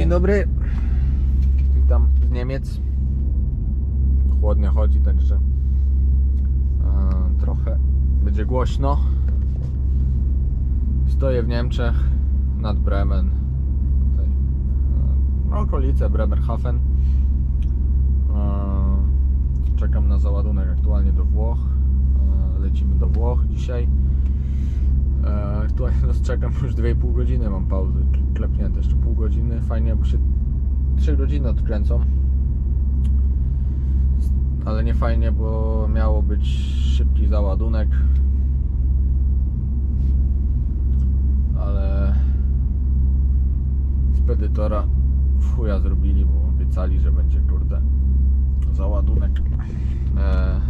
Dzień dobry. Witam z Niemiec. Chłodnie chodzi, także e, trochę będzie głośno. Stoję w Niemczech nad Bremen. Tutaj, e, okolice Bremerhaven. E, Czekam na załadunek aktualnie do Włoch. Lecimy do Włoch dzisiaj. E, Aktualnie nas czekam już 2,5 godziny, mam pauzy klepnięte jeszcze pół godziny. Fajnie, bo się 3 godziny odkręcą. Ale nie fajnie, bo miało być szybki załadunek. Ale spedytora w chuja zrobili, bo obiecali, że będzie kurde załadunek e,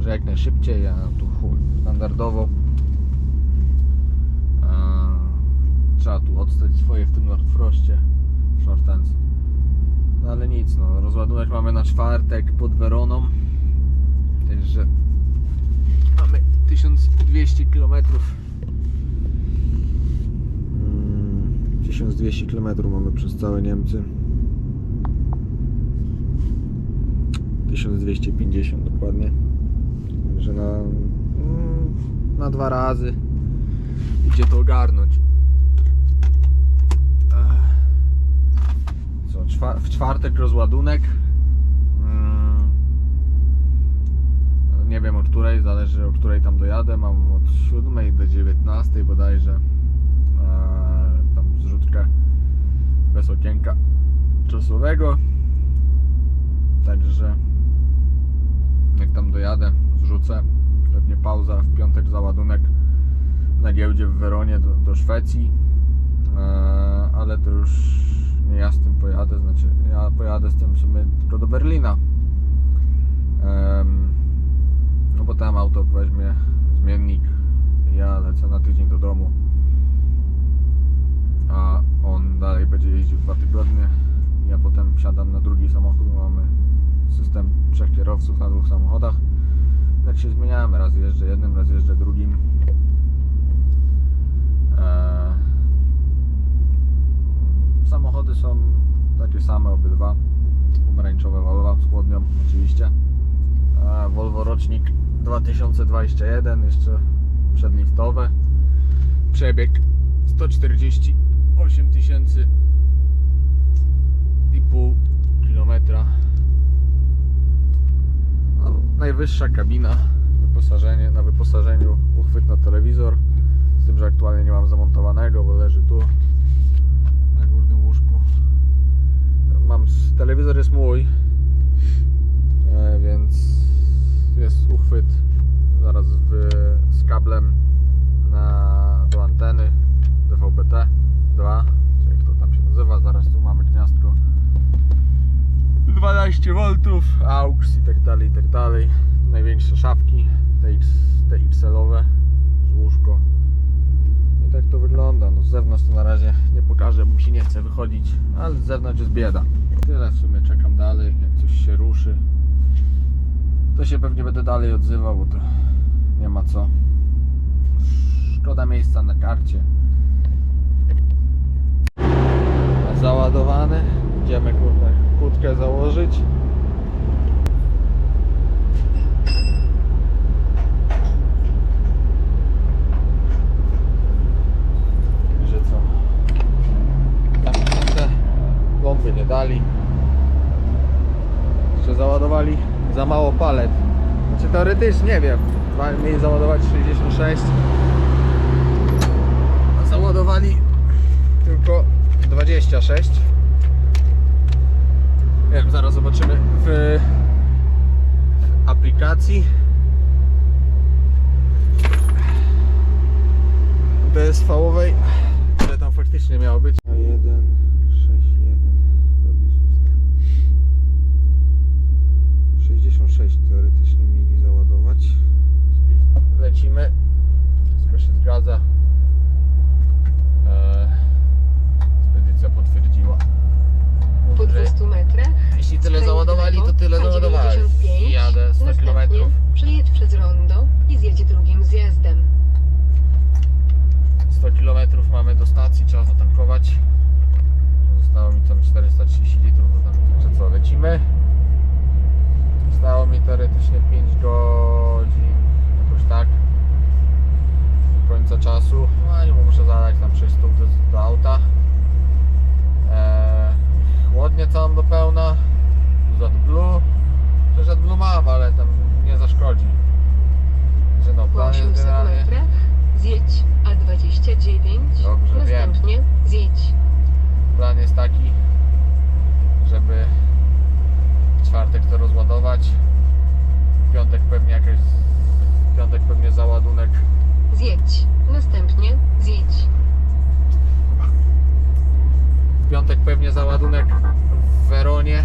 że jak najszybciej, a tu chuj, standardowo trzeba tu odstać swoje w tym Nordfrostie Shortens no ale nic, no rozładunek mamy na czwartek pod Weroną. Także mamy 1200 km 1200 km mamy przez całe Niemcy. 1250 dokładnie. Także na, mm, na dwa razy idzie to ogarnąć. Ech. Co, w czwartek rozładunek. Mm. Nie wiem o której, zależy o której tam dojadę. Mam od 7 do 19 bodajże. Eee, Tam zrzutkę bez okienka czasowego. Także jak tam dojadę, zrzucę. Pewnie pauza w piątek załadunek na giełdzie w Weronie do, do Szwecji. Eee, ale to już nie ja z tym pojadę, znaczy ja pojadę z tym w sumie tylko do Berlina. Em, no bo tam auto weźmie zmiennik. Ja lecę na tydzień do domu. A on dalej będzie jeździł dwa tygodnie. Ja potem wsiadam na drugi samochód, mamy system trzech kierowców na dwóch samochodach. Jak się zmieniamy, raz jeżdżę jednym, raz jeżdżę drugim. Samochody są takie same obydwa. Pomarańczowe Volvo z chłodnią oczywiście. Volvo rocznik 2021, jeszcze przedliftowe. Przebieg 148 tysięcy i pół kilometra. No, najwyższa kabina, wyposażenie, na wyposażeniu uchwyt na telewizor. Z tym, że aktualnie nie mam zamontowanego, bo leży tu Mam, telewizor jest mój, e, więc jest uchwyt zaraz w, z kablem na, do anteny DVB-T 2, czy jak to tam się nazywa. Zaraz tu mamy gniazdko 12 V, AUX i tak dalej, i tak dalej. Największe szafki TX, TXL-owe z łóżko. I tak to wygląda. No z zewnątrz to na razie nie pokażę, bo się nie chce wychodzić, ale z zewnątrz jest bieda. Tyle w sumie czekam dalej, jak coś się ruszy. To się pewnie będę dalej odzywał, bo to nie ma co. Szkoda miejsca na karcie. Załadowany. Idziemy kurde kłódkę założyć. Że co? Zamknięte. Bomby nie dali. Jeszcze załadowali za mało palet. Znaczy teoretycznie nie wiem. Mieli załadować 66. A załadowali tylko 26. Nie wiem, zaraz zobaczymy w aplikacji. BSV-owej, ile tam faktycznie miało być. 1, 6, 56 teoretycznie mieli załadować. Lecimy. Wszystko się zgadza. Eee, spedycja potwierdziła. Po 200 metrach. Jeśli tyle załadowali, to tyle załadowali. Jadę 100 km. Przejedź przez rondo i zjedź drugim zjazdem. 100 km mamy do stacji, trzeba zatankować. Zostało mi tam 4 zaszkodzi. Że no, Po plan jest 800 generalnie... metrach zjedź A29. Dobrze, wiem. Następnie zjedź. Plan jest taki, żeby w czwartek to rozładować. W piątek pewnie jakaś... W piątek pewnie załadunek Zjedź. Następnie zjedź. W piątek pewnie załadunek w Weronie.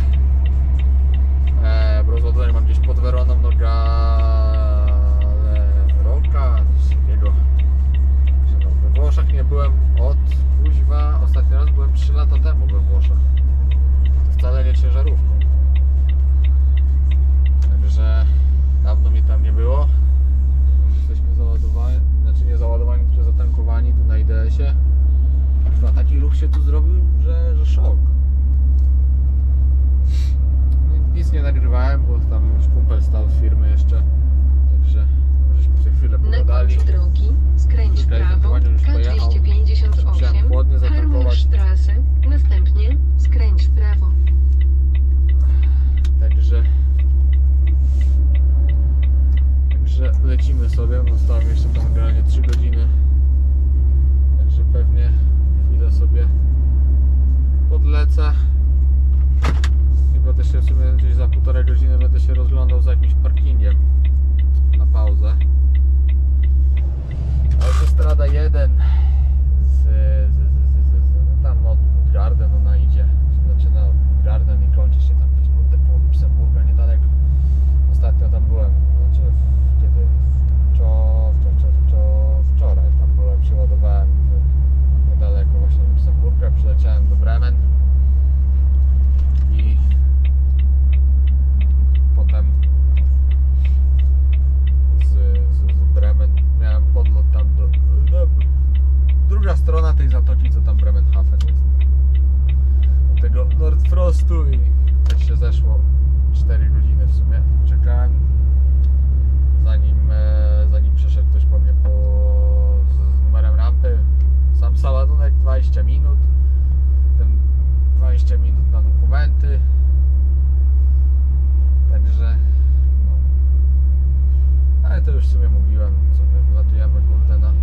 E, rozładunek mam gdzieś pod Weroną, no Galeroka, coś takiego. We Włoszech nie byłem od kuźwa, ostatni raz byłem 3 lata temu we Włoszech. Stał firmy jeszcze. Zatoki, co tam Bremenhaven jest. Do tego Nordfrostu i tak się zeszło 4 godziny w sumie. Czekałem zanim, e, zanim przyszedł ktoś po mnie po, z, z numerem rampy. Sam saładunek 20 minut. Ten 20 minut na dokumenty. Także no. ale to już w sumie mówiłem co my wylatujemy kurde na,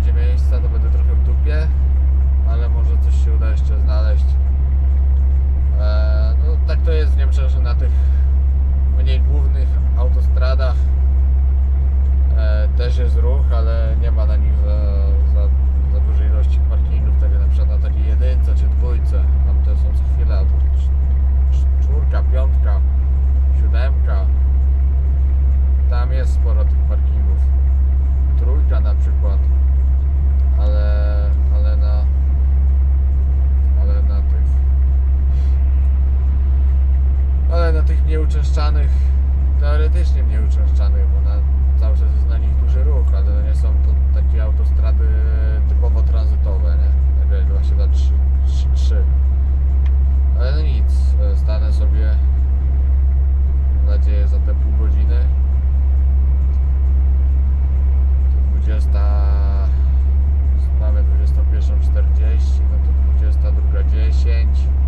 będzie miejsca, to będę trochę w dupie, ale może coś się uda jeszcze znaleźć. E, no tak to jest w Niemczech, że na tych mniej głównych autostradach e, też jest ruch, ale nie ma na nich e, nieuczęszczanych, teoretycznie mniej uczęszczanych, bo na, cały czas jest na nich duży ruch, ale to nie są to takie autostrady typowo tranzytowe, nie? Tak jak właśnie ta 3, 3, 3. Ale no nic, stanę sobie, mam nadzieję, za te pół godziny. 20 mamy 21.40, no to 22.10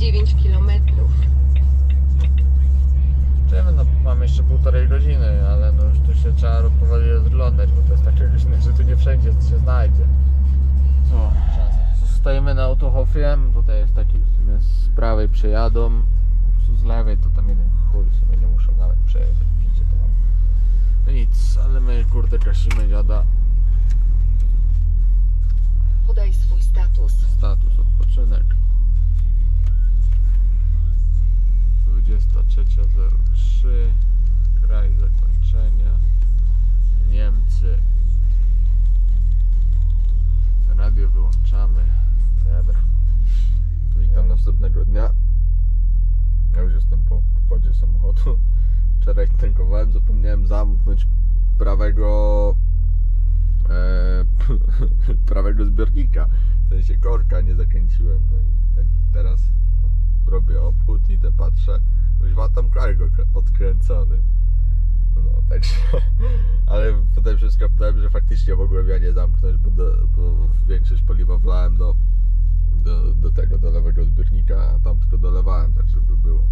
29 km. Wiemy, no mamy jeszcze półtorej godziny, ale no już tu się trzeba powoli rozglądać, bo to jest takie godziny, że tu nie wszędzie się znajdzie. Co? Zostajemy na autohofie, tutaj jest taki w sumie z prawej przejadą, z lewej to tam jeden chuj w sumie nie muszą nawet przejechać, widzicie to mam. No nic, ale my kurde kasimy dziada. Podaj swój status. Status odpoczynek. 23.03 Kraj zakończenia. Niemcy. Radio wyłączamy. Dobra. Witam następnego dnia. Ja już jestem po wchodzie samochodu. Wczoraj tankowałem, zapomniałem zamknąć prawego e, prawego zbiornika. W sensie korka nie zakręciłem. No i tak teraz robię obchód, idę, patrzę. Kuźwa, tam kargo odkręcony. No, także. Ale potem się skapnąłem, że faktycznie mogłem ja nie zamknąć, bo, do, bo większość paliwa wlałem do, do, do tego, do lewego zbiornika, a tam tylko dolewałem, tak żeby było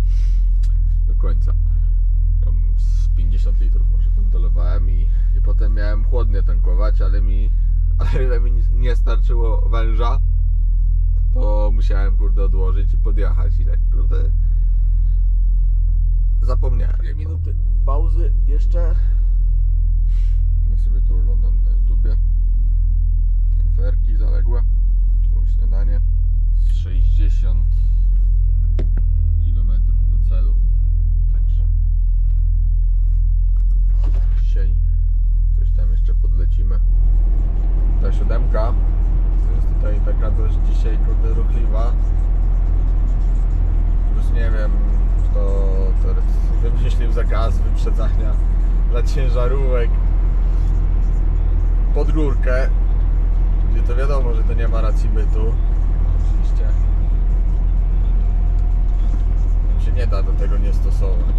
do końca. Tam z 50 litrów może tam dolewałem i, i potem miałem chłodnie tankować, ale mi, ale mi nie starczyło węża, to musiałem kurde odłożyć i podjechać i tak kurde zapomniałem. Dwie minuty pauzy jeszcze. Ja sobie to oglądam na YouTubie. Kaferki zaległe. Śniadanie. 60 km do celu. Także dzisiaj coś tam jeszcze podlecimy. Ta siódemka to jest tutaj taka dość dzisiaj kurde ruchliwa. Zakaz wyprzedzania dla ciężarówek pod górkę, gdzie to wiadomo, że to nie ma racji bytu. Oczywiście. Się nie da do tego nie stosować.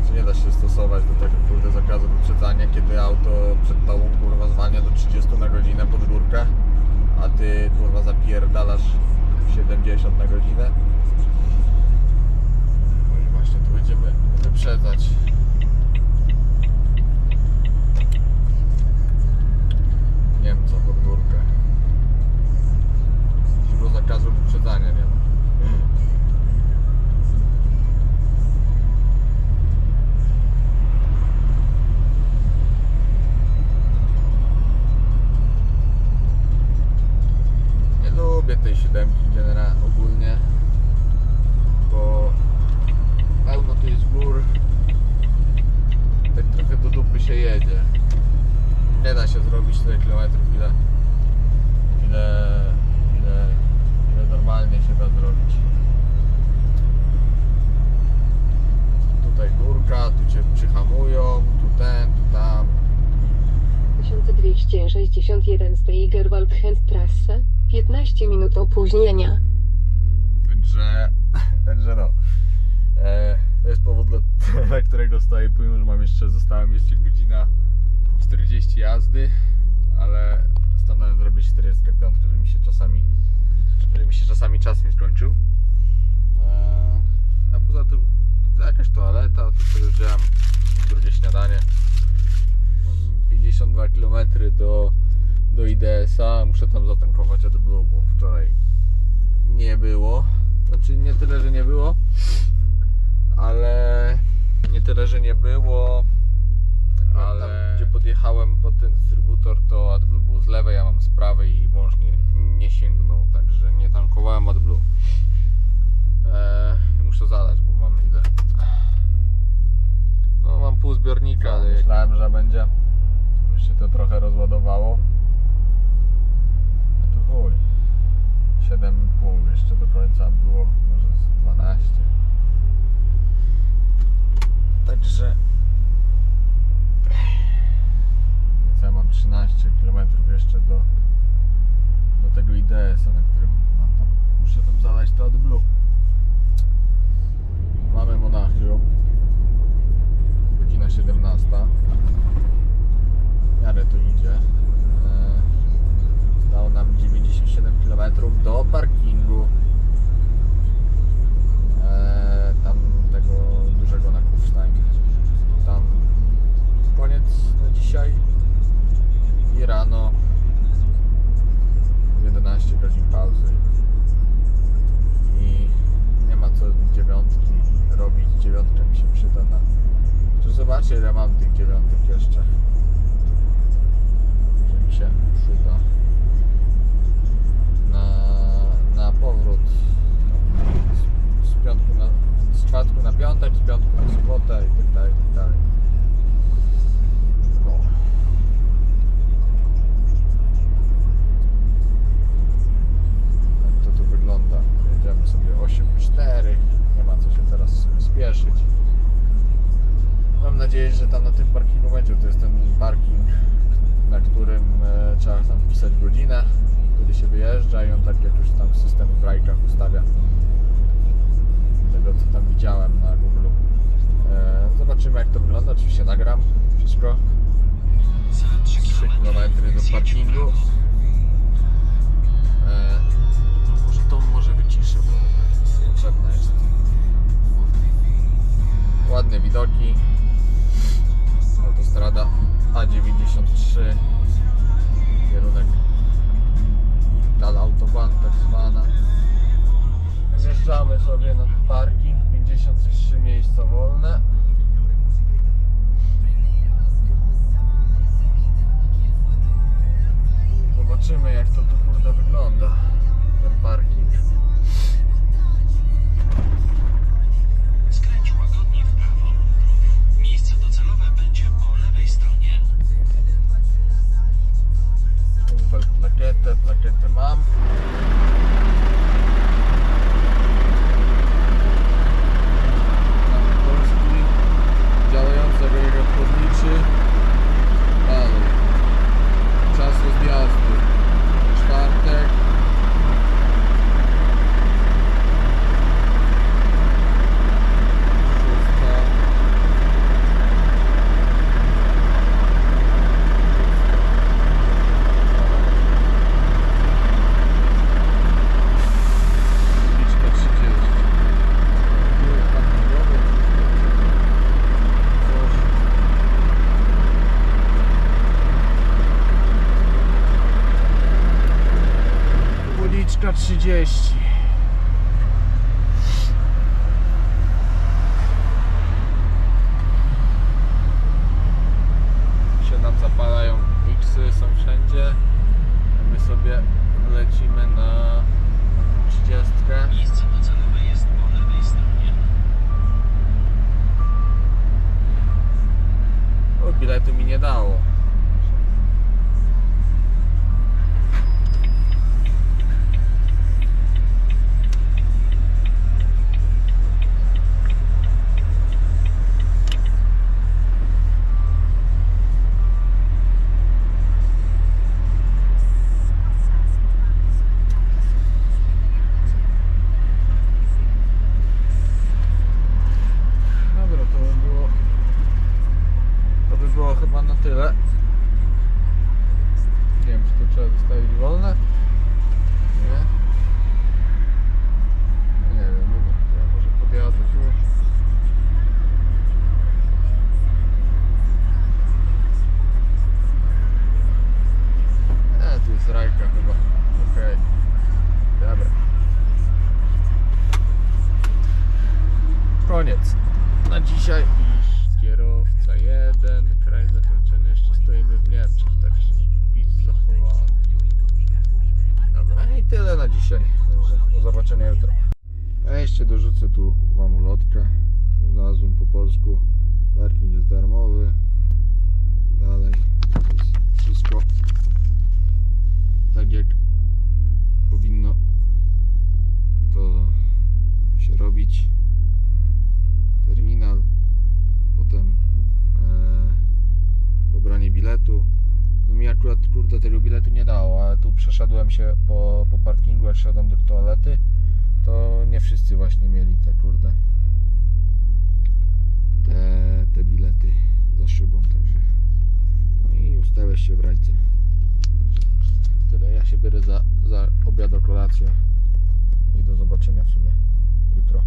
Znaczy nie da się stosować do tego kurde zakazu wyprzedzania, kiedy auto przed tobą kurwa zwalnia do 30 na godzinę pod górkę, a ty kurwa zapierdalasz 70 na godzinę. No i właśnie tu będziemy wyprzedzać. Niemca pod górkę. Źródło zakazu wyprzedzania nie ma. Nie lubię tej siódemki generalnie ogólnie, bo pełno tu jest gór, tak trochę do dupy się jedzie. Nie da się zrobić tyle kilometrów, ile, ile, ile, ile normalnie się da zrobić. Tutaj górka, tu cię przyhamują, tu ten, tu tam. 1261 Steigerwaldhendstrasse. 15 minut opóźnienia. Także, także no. E, to jest powód, dla, którego stoję, pomimo, że mam jeszcze, została mi jeszcze godzina 40 jazdy, ale stanąłem zrobić 45, żeby mi się czasami, żeby mi się czasami czas nie skończył. E, a poza tym to jakaś toaleta, tu sobie wziąłem drugie śniadanie. Mam 52 km do, do IDS-a, muszę tam zatankować AdBlue, bo wczoraj nie było. Znaczy nie tyle, że nie było, ale nie tyle, że nie było, ale tam, gdzie podjechałem pod ten dystrybutor, to AdBlue było z lewej, ja mam z prawej i mąż nie, nie sięgnął, także nie tankowałem AdBlue. Eee, muszę zadać, bo mam ile. No mam pół zbiornika, ale myślałem, że będzie. Się to trochę rozładowało. No to chuj. 7,5 jeszcze do końca było, może z 12. Także więc ja mam 13 km jeszcze do, do tego IDS-a, na którym mam tam, muszę tam zalać to AdBlue. Mamy dziewiątek jeszcze. Że mi się przyda na, na powrót z, z piątku na z czwartku na piątek, z piątku na sobotę i tak dalej, i tak dalej. No. Tak to wygląda. Jedziemy sobie 8,4. Nie ma co się teraz spieszyć. Mam nadzieję, że tam na tym parkingu będzie. To jest ten parking, na którym e, trzeba tam wpisać godzinę, kiedy się wyjeżdża i on tak jakoś tam system w rajkach ustawia. Tego co tam widziałem na Google. E, zobaczymy jak to wygląda. Oczywiście nagram wszystko. 3 km do parkingu. To kurde wygląda. Ten parking. Skręć łagodnie w prawo. Miejsce docelowe będzie po lewej stronie. Umwelt plakietę, plakietę mam. Ustałeś się w rajce. Tyle, ja się biorę za, za obiad kolację i do zobaczenia w sumie jutro.